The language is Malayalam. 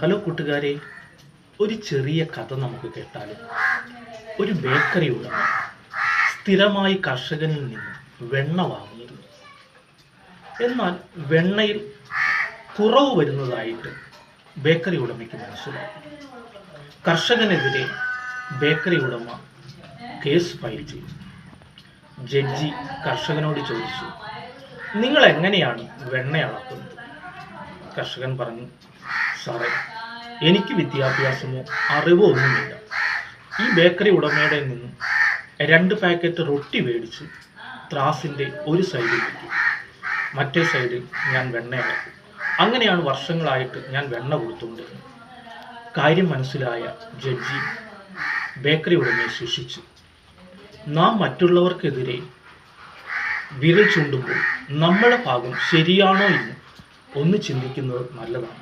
ഹലോ കൂട്ടുകാരെ ഒരു ചെറിയ കഥ നമുക്ക് കേട്ടാലും ഒരു ബേക്കറി ഉടമ സ്ഥിരമായി കർഷകനിൽ നിന്ന് വെണ്ണ വാങ്ങിയിരുന്നു എന്നാൽ വെണ്ണയിൽ കുറവ് വരുന്നതായിട്ട് ബേക്കറി ഉടമയ്ക്ക് മനസ്സിലായി. കർഷകനെതിരെ ബേക്കറി ഉടമ കേസ് ഫയൽ ചെയ്തു. ജഡ്ജി കർഷകനോട് ചോദിച്ചു നിങ്ങൾ എങ്ങനെയാണ് വെണ്ണ അളക്കുന്നത്? കർഷകൻ പറഞ്ഞു സാറേ എനിക്ക് വിദ്യാഭ്യാസമോ അറിവോ ഒന്നുമില്ല. ഈ ബേക്കറി ഉടമയുടെ നിന്നും രണ്ട് പാക്കറ്റ് റൊട്ടി മേടിച്ച് ത്രാസിന്റെ ഒരു സൈഡിൽ വയ്ക്കും മറ്റേ സൈഡിൽ ഞാൻ വെണ്ണ അളക്കും അങ്ങനെയാണ് വർഷങ്ങളായിട്ട് ഞാൻ വെണ്ണ കൊടുത്തുകൊണ്ടിരുന്നത്. കാര്യം മനസ്സിലായ ജഡ്ജി ബേക്കറി ഉടമയെ ശിക്ഷിച്ചു. നാം മറ്റുള്ളവർക്കെതിരെ വിരൽ ചൂണ്ടുമ്പോൾ നമ്മളെ ഭാഗം ശരിയാണോ എന്ന് ഒന്ന് ചിന്തിക്കുന്നത് നല്ലതാണ്.